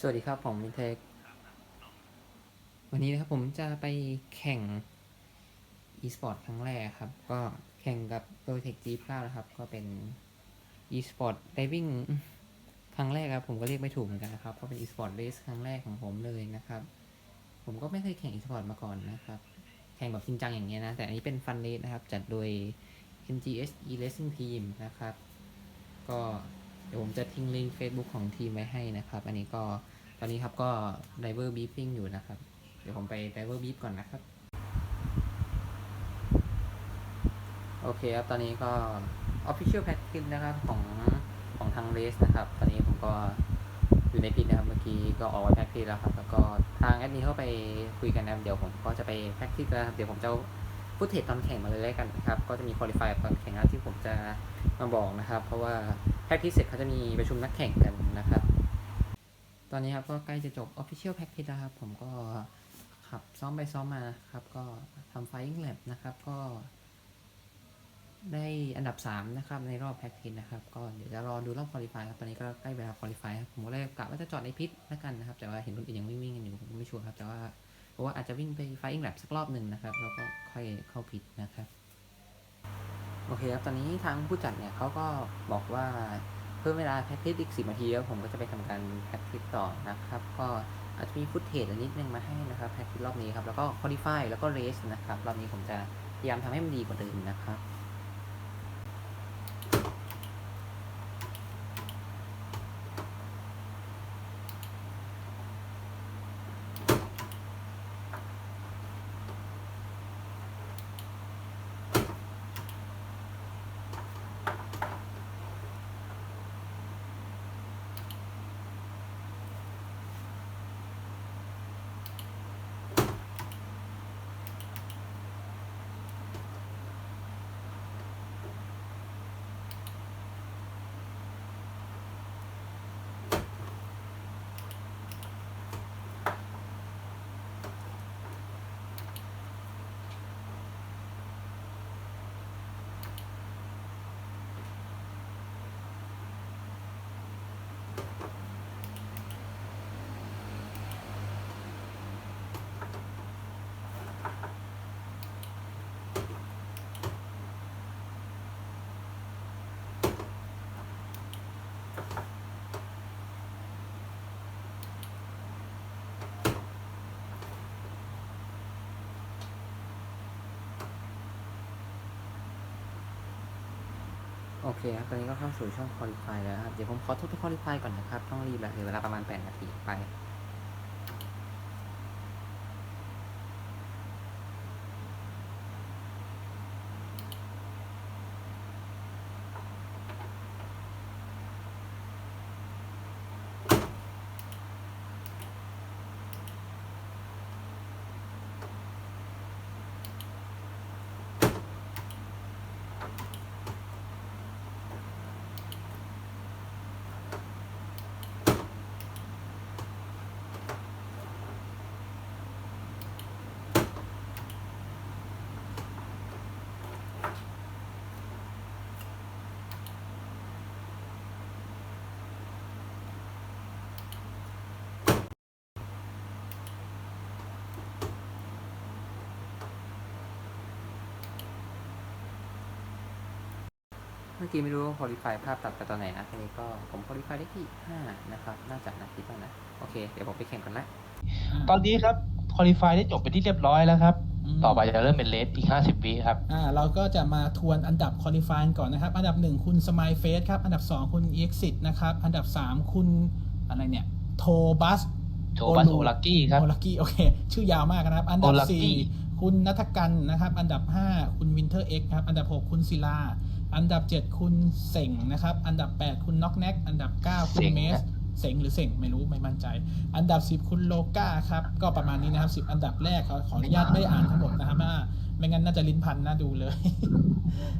สวัสดีครับ ผมมินเทควันนี้นะครับผมจะไปแข่ง e-sport ครั้งแรกครับ ก็แข่งกับ p r o t e c G9 นะครับ ก็เป็น e-sport diving ครั้งแรกครับ ผมก็เรียกไม่ถูกเหมือนกันนะครับเพราะเป็น e-sport race ครั้งแรกของผมเลยนะครับ ผมก็ไม่เคยแข่ง e-sport มาก่อนนะครับ แข่งแบบจริงจังอย่างเงี้ยนะ แต่อันนี้เป็น fun race นะครับ จัดโดย MGS e Racing Team นะครับ ก็ เดี๋ยวผมจะทิ้งลิงก์ Facebook ของทีมไว้ให้นะครับ อันนี้ก็ตอนนี้ครับก็ Diver Beeping อยู่นะครับ เดี๋ยวผมไป Diver Beep ก่อนนะครับ โอเคครับ ตอนนี้ก็ Official Package นะครับของของทาง Race นะครับ ตอนนี้ผมก็อยู่ในพิทนะครับเมื่อกี้ก็ออกไว้แพ็กทิแล้วครับ แล้วก็ทางแอดมินเข้าไปคุยกันนะครับเดี๋ยวผมก็จะไปแพ็กทิแล้วครับเดี๋ยวผมจะ พูดเทรดตอนแข่งมาเลยแล้วกันนะครับ ก็จะมีคุริฟายตอนแข่งนะที่ผมจะมาบอกนะครับ เพราะว่าแพ็กทิเสร็จเขาจะมีประชุมนักแข่งกันนะครับ ตอนนี้ครับก็ใกล้จะจบ Official Package แล้วครับ ผมก็ขับซ้อมไปซ้อมมาครับ ก็ทำ Flying Lab นะครับ ก็ได้อันดับ 3 นะครับ ในรอบแพ็กทินะครับ ก็เดี๋ยวจะรอดูรอบคุริฟายครับ ตอนนี้ก็ใกล้เวลาคุริฟายครับ ผมก็เลยกะว่าจะจอดในพิษแล้วกันนะครับ แต่ว่าเห็นคนอื่นยังวิ่งวิ่งๆกันอยู่ผมก็ไม่ชัวร์ครับ แต่ว่า เพราะว่าอาจจะวิ่งไป Flying Lab สักรอบหนึ่งนะครับ แล้วก็ค่อยเข้าผิดนะครับ โอเคครับ ตอนนี้ทางผู้จัดเนี่ยเขาก็บอกว่าเพิ่มเวลาแพ็กทิอีก10นาทีแล้วผมก็จะไปทำการแพ็กทิต่อนะครับ ก็อาจจะมีฟุตเทจนิดนึงมาให้นะครับแพ็กทิรอบนี้ครับ แล้วก็คุริฟายแล้วก็เรสนะครับ รอบนี้ผมจะพยายามทำให้มันดีกว่าเดิมนะครับ เคครับตอนนี้ก็เข้าสู่ช่องคอลิฟายแล้วครับ เดี๋ยวผมขอทบทวนคอลิฟายก่อนนะครับ ต้องรีบแล้วเหลือเวลาประมาณ 8 นาทีไป เมื่อกี้ไม่รู้ว่าคุริฟายภาพตัดไปตอนไหนนะทีนี้ก็ผมคุริฟายได้ที่5นะครับ น่าจะนะคิดว่านะ โอเค เดี๋ยวผมไปแข่งกันละตอนนี้ครับคอลี่ฟายได้จบไปนที่เรียบร้อยแล้วครับ มต่อไปจะเริ่มเป็นเลสอีก 50 วิครับ อ่าเราก็จะมาทวนอันดับคอลี่ฟายก่อนนะครับ อันดับ 1 คุณสมายเฟสครับ อันดับ 2 คุณ e x i t นะครับ อันดับ 3 คุณอะไรเนี่ยโทบัสโทบัสโอลักกี้ครับ โอลักกี้โอเค ชื่อยาวมากนะครับ อันดับ O'Lucky 4คุณนัทกันนะครับ อันดับ 5 คุณวินเทอร์เอ็กครับ อันดับ 6 คุณศิลา อันดับ 7 คุณเสงนะครับ อันดับ 8 คุณน็อกแน็กอันดับ 9 คุณเส็งเมสนะเสงหรือเสงไม่รู้ไม่มั่นใจ อันดับ 10 คุณโลกาครับ ก็ประมาณนี้นะครับ 10 อันดับแรกขอขออนุญาตไม่อ่านทั้งหมดนะครับว่าไม่งั้นน่าจะลิ้นพันน่าดูเลย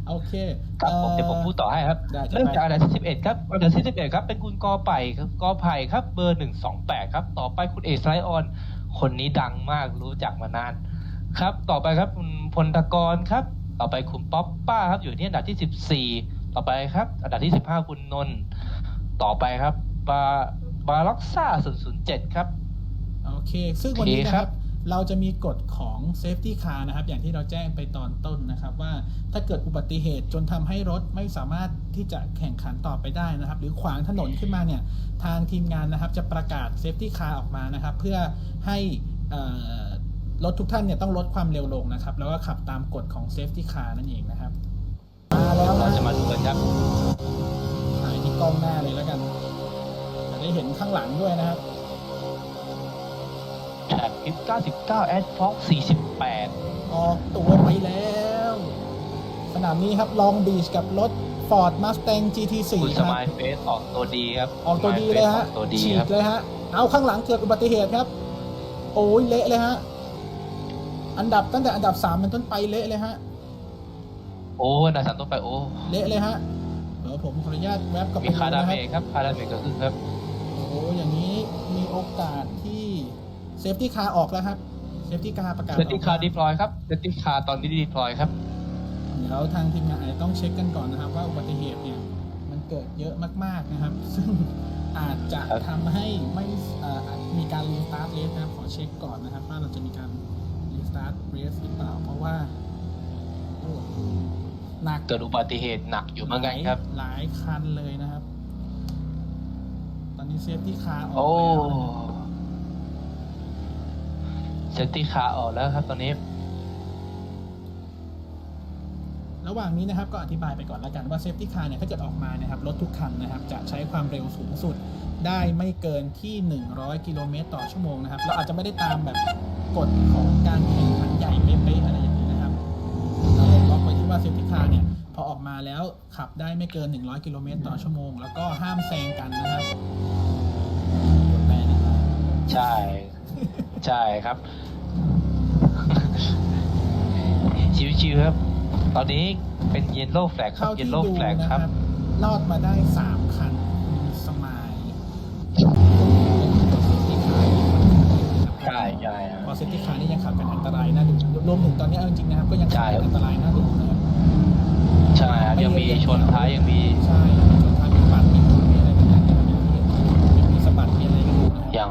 โอเคครับผมอ่อเดี๋ยวผมพูดต่อให้ครับได้เริ่มจากอันดับที่11ครับอันดับที่11ครับเป็นคุณกอไผ่ครับกอไผ่ครับเบอร์ 128 ครับ ต่อไปคุณเอสไลออน คนนี้ดังมากรู้จักมานาน ครับ ต่อไปครับคุณพลตกรครับ ต่อไปคุณป๊อปป้าครับอยู่ที่อันดับที่ 14 ต่อไปครับ อันดับที่ 15 คุณนนท์ต่อไปครับปาบาล็อกซ่า007 ครับ โอเค ซึ่งวันนี้โอเคนะคครัรับบเราจะมีกฎของ Safety Car นะครับ อย่างที่เราแจ้งไปตอนต้นนะครับ ว่าถ้าเกิดอุบัติเหตุจนทำให้รถไม่สามารถที่จะแข่งขันต่อไปได้นะครับ หรือขวางถนนขึ้นมาเนี่ย ทางทีมงานนะครับจะประกาศ Safety Car ออกมานะครับ เพื่อให้เอ่อ รถทุกท่านเนี่ยต้องลดความเร็วลงนะครับ แล้วก็ขับตามกฎของ Safety Car นั่นเองนะครับ มาแล้วเรานะจะมาดูกันครับถ่ายที่กล้องหน้าเลยแล้วกันจะได้เห็นข้างหลังด้วยนะครับแท็บคลิป99 a d f o x 48 ออกตัวไปแล้ว สนามนี้ครับลองบีชกับรถ Ford Mustang GT4 คุณคสรับ มายเฟสออกตัวดีครับออกตัวดีเลยฮะออกตัวดีฉีครักบเลยฮะ เอาข้างหลังเกิดอุบัติเหตุครับ โอ้ยเละเลยฮะ อันดับตั้งแต่อันดับ3เป็นต้นไปเละเลยฮะ โอ้นาสันต้นไปโอ้เละเลยฮะเดี๋ยวผมขออนุญาตแวบกลับไปมีดูคาดานะคเมรับจครับคาดาเมจก็คือครับโอ้อย่างนี้มีโอกาสที่เซฟตี้คาร์ออกแล้วครับเซฟตี้คาร์ประกาศอเซอกตติ้งคาร์ดีพลอยครับเซตติ้งคาร์ตอนนี้ดีพลอยครับ เดี๋ยวทางทีมงานอาจจะต้องเช็คกันก่อนนะครับ ว่าอุบัติเหตุเนี่ยมันเกิดเยอะมากๆนะครับ ซึ่งอาจจะครับ ทำให้ไม่เอ่ออาจมีการรีสตาร์ทเรสนะครับขอเช็คก่อนนะครับว่าเราจะมีการ รีสตาร์ทเรสหรือเปล่า เพราะว่าโอ้หนักเกิดอุบัติเหตุหนักอยู่เหมือนกันครับ หลายคันเลยนะครับ ตอนนี้เซฟตี้คาร์ออกโอ้แล้วนะครับเซตติ้งคาร์ออกแล้วครับตอนนี้ ระหว่างนี้นะครับก็อธิบายไปก่อนแล้วกันว่าเซฟตี้คาร์เนี่ยถ้าเกิดออกมานะครับรถทุกคันนะครับ จะใช้ความเร็วสูงสุด ได้ไม่เกินที่ 100 กิโลเมตรต่อชั่วโมงนะครับ เราอาจจะไม่ได้ตามแบบกฎของการแข่งขันใหญ่เป๊ะๆอะไรอย่างนี้นะครับ เราล็อกไว้ที่ว่าเซฟตี้คาร์เนี่ยพอออกมาแล้วขับได้ไม่เกิน 100 กิโลเมตรต่อชั่วโมง แล้วก็ห้ามแซงกันนะครับกดแปลนิดหน่อยใช่ ใช่ครับ ชิวๆครับ ตอนนี้เป็นเยลโล่แฟลกครับเท่าเยที่ลโล่ดูแฟลกนะคครัรับบรอดมาได้ 3 คัน ใช่ใช่ครับ พอเซฟตี้คาร์นี่ยังขับกันอันตรายน่าดูรวมถึงตอนนี้เอาจริงๆนะครับก็ยังขับกันอันตรายน่าดูนะครับใช่ครับยังมีชนท้ายยังมีใช่มีชนท้ายมีปัดมีหมุนมีอะไรกันนะครับอย่างที่เห็นยังมีสะบัดมีอะไรกันอยู่นะครับยัง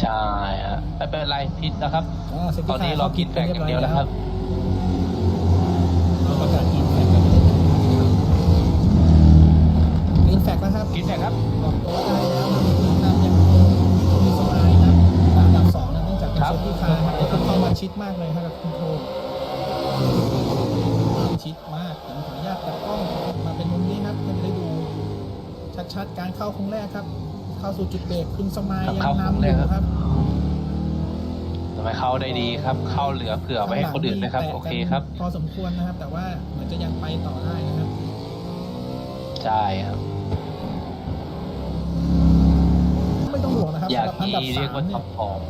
ใช่ฮะไม่เป็นไรพิษนะครับอ่า safety ตอนนี้ car เรากินแฟกอย่างเดียวแล้วครับ เราประกาศกินแฟกกันไปเลยกินแฟกนะครับกินแฟกครับ ออกตัวได้ ครับเซฟตี้คาร์ครับแล้วก็เข้ามาชิดมากเลยครับกับคุณโทชิดมากผมขออนุญาตตัดกล้องมาเป็นมุมนี้ครับจะได้ดู ชัดๆการเข้าโค้งแรกครับ เข้าสู่จุดเบรกคุณสมายครับยังเข้าโค้งนำอแรกยู่ครับครับทำไมเข้าได้ดีครับ เข้าเหลือเผื่อไว้ให้คนอื่นนะครับข้างหลังโอเคครับ พอสมควรนะครับ แต่ว่าเหมือนจะยังไปต่อได้นะครับใช่ครับไม่ต้องห่วงนะครับอย่างสำหรับอันดับนี้สาเรียกมว่าเนี่ท็อยปฟอร์ม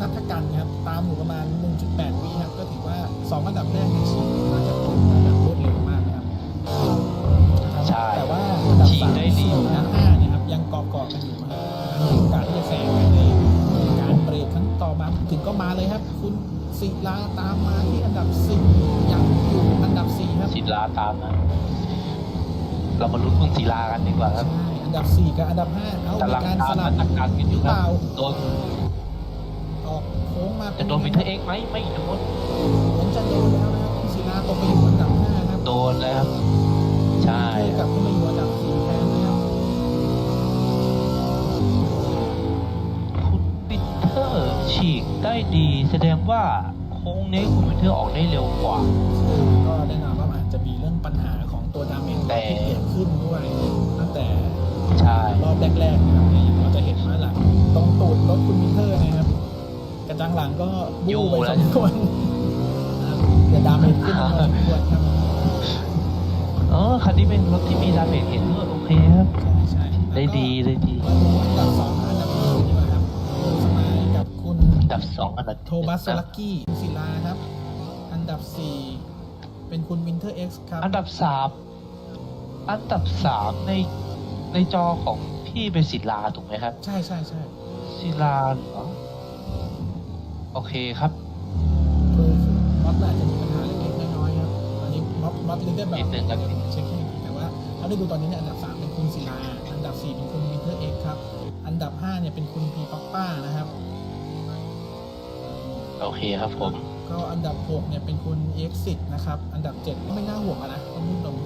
นัทกันครับตามอยู่ประมาณ 1.8 วิครับ ก็ถือว่า 2 อันดับแรกในชีวิตมาจากผมมาแบบรวดเร็วมากนะครับใช่แต่ว่าอันดับฉีกสามได้ดีสี่และห้าเนี่ยครับยังเกาะเกาะกันอยู่นะครับมีโอกาสที่จะแซงกันในการเบรกครั้งต่อมาถึงก็มาเลยครับ คุณศิลาตามมาที่อันดับสิบยังอยู่อันดับสี่ครับศิลาตามนะเรามาลุ้นคุณศิลากันดีกว่าครับใช่อันดับสี่กับอันดับห้าเอากำลังมีการตาสมลัมาบตักกันกันอยู่หรือคเปรับล่าโดนออกโค้ งมาจะโดนมิเตอร์เอ็กซ์ไหมไม่โดนเหมือนจะโดนแล้วนะครับคุณศิลาตกไปอยู่อันดับห้าครับโดนเลยครับใช่เท่กับขึ้นมาอยู่อันดับสี่แทนนะครับคุณวินเทอร์ฉีกได้ดีแสดงว่าโค้งนี้คุณวินเทอร์ออกได้เร็วกว่าซึ่งก็แน่นอนว่าอาจจะมีเรื่องปัญหาของตัวดาเมจแต่ที่เกิดขึ้นด้วยตั้งแต่ใช่รอบแรกๆนะครับ หลังก็บู้ไปสมควรนะครับเดี๋ยวดาเมจขึ้นมาพอสมควรครับเออคันนี้เป็นรถที่มีดาเมจเห็นด้วยโอเคครับใช่ใช่ได้ดีได้ดีมาดูอันดับสองกับอันดับหนึ่งดีกว่าครับคุณสมายกับคุณอันดับสองอันดับโทบัสโซลักกี้คุณศิลาครับ อันดับสี่เป็นคุณวินเทอร์เอ็กซ์ครับ อันดับสามอันดับสามในในจอของพี่เป็นศิลาถูกไหมครับ ใช่ใช่ใช่ศิลาเหรอ โอเคครับคือม็อดอาจจะมีปัญหาเล็กๆน้อยๆครับตอนนี้ม็อดม็อดเล่นได้แบบนิดนึงครับเช็คให้ดีแต่ว่าเขาได้ดูตอนนี้เนี่ยอันดับสามเป็นคุณศิลา อันดับสี่เป็นคุณวินเทอร์เอ็กซ์ครับอันอันดับ 5 เนี่ยเป็นคุณพีป๊อปป้านะครับ โอเคครับผม ก็อันดับ 6 เนี่ยเป็นคุณเอ็กซินะครับ อันดับ 7 ก็ไม่น่าห่วงอะนะเขาพูดตรง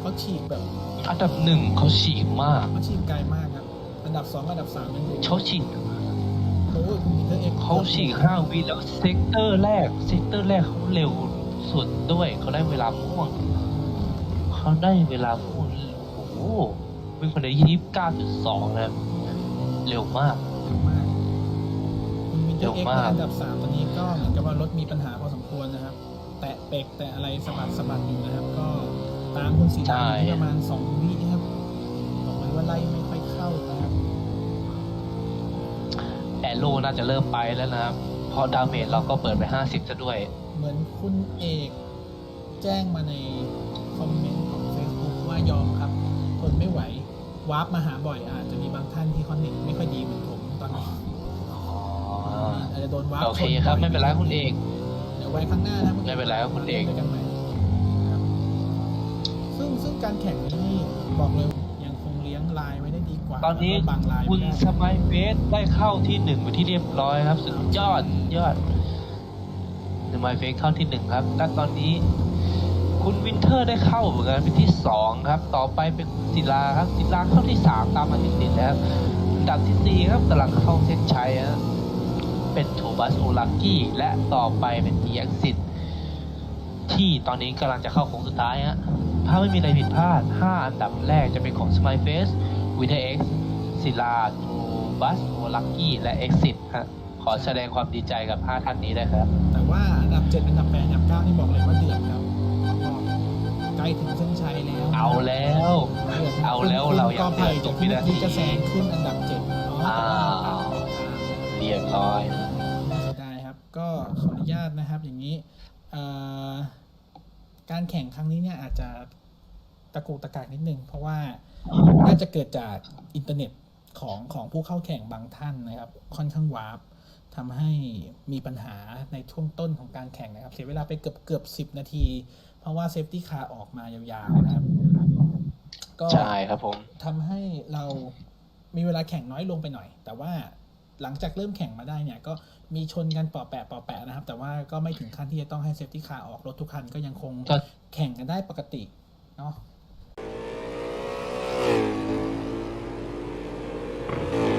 เขาฉีกแบบ อันดับหนึ่งเขาฉีกมากเขาฉีกไกลมากครับ อันดับ 2 อันดับ3ยังอยู่เขาฉีกโอ้ยคุณพี เตอร์เอ็กเขาฉีกห้าวิแล้วเซกเตอร์แรก เซกเตอร์แรกเขาเร็วสุดด้วยเขาได้เวลาม่วง เขาได้เวลาม่วงโอ้โหวิ่งคนเดียวยี่สิบเก้าจุดสองนะครับเร็วมาก เร็วมากคุณวินเตอร์เอ็กเร็วมากอันดับ3ตอนนี้ก็เหมือนกับว่ารถมีปัญหาพอสมควรนะครับ แตะเปกแตะอะไรสะบัดสะบัดอยู่นะครับ ก็ตามคุณสีดำอยู่ที่ประมาณ2วิครับบอกเลยว่าไล่ไม่ค่ โร่น่าจะเริ่มไปแล้วนะครับ เพราะดาเมจเราก็เปิดไปห้าสิบซะด้วย เหมือนคุณเอกแจ้งมาในคอมเมนต์ของ Facebook ว่ายอมครับ ทนไม่ไหว วาร์ปมาหาบ่อยอาจจะมีบางท่านที่คอนเน็กไม่ค่อยดีเหมือนผมตอนนี้อ๋ออาจจะโดนวาร์ปโอเคครับ ไม่เป็นไรคุณเอก เดี๋ยวไว้ข้างหน้านะไม่เป็นไรครับคุณเอกด้วยกันใหม่ครับซึ่งซึ่งการแข่งนี้บอกเลย ด้ดีกว่าตอนนี้แล้วก็บางลายคุณไม่ได้ สมัยเฟสได้เข้าที่หนึ่งไปนที่เรียบร้อยครับ สุดยอดยอดสมัยเฟสเข้าที่หนึ่งครับ และตอนนี้ คุณวินเทอร์ได้เข้าเหมือนกันเป็นที่สองครับ ต่อไปเป็นคุณศิลาครับศิลาเข้าที่สามตามมาติดๆแล้วอันดับที่สี่ครับกำลังเข้าเส้นชัยฮะเป็นโทบัสโอลักกี้และต่อไปเป็นดีแอคซิที่ตอนนี้กำลังจะเข้าโค้งสุดท้ายฮะ ถ้าไม่มีอะไรผิดพลาด 5 อันดับแรกจะเป็นของ Smile Face Winter X ศิลาทูบัสโอลักกี้และ Exit ฮะขอแสดงความดีใจกับ 5 ท่านนี้ด้วยครับ แต่ว่าอันดับ 7 อันดับ8อันดับ9นี่บอกเลยว่าเดือดครับก็ใกล้ถึงเส้นชัยแล้วเอาแล้วดืดครับเอาแล้วคุณเราอยากก็ไผ่เดือดทุจากกวิที่นาทีที่จะแซงขึ้นอันดับ7อ๋ออ้าวเรียบร้อยน่าเสียดายครับก็ขออนุญาตนะครับอย่างนี้เอ่อการแข่งครั้งนี้เนี่ยอาจจะ ตะกุกตะกากนิดนึง เพราะว่าน่าจะเกิดจากอินเทอร์เน็ตของของผู้เข้าแข่งบางท่านนะครับ ค่อนข้างวาร์ปทำให้มีปัญหาในช่วงต้นของการแข่งนะครับ เสียเวลาไปเกือบเกือบสิบนาที เพราะว่าเซฟตี้คาร์ออกมายาวๆนะครับ ก็ใช่ครับผมทำให้เรามีเวลาแข่งน้อยลงไปหน่อย แต่ว่าหลังจากเริ่มแข่งมาได้เนี่ย ก็มีชนกันปอแปะปอแปะนะครับ แต่ว่าก็ไม่ถึงขั้นที่จะต้องให้เซฟตี้คาร์ออกรถทุกคันก็ยังคงก็แข่งกันได้ปกติเนาะ Thank you.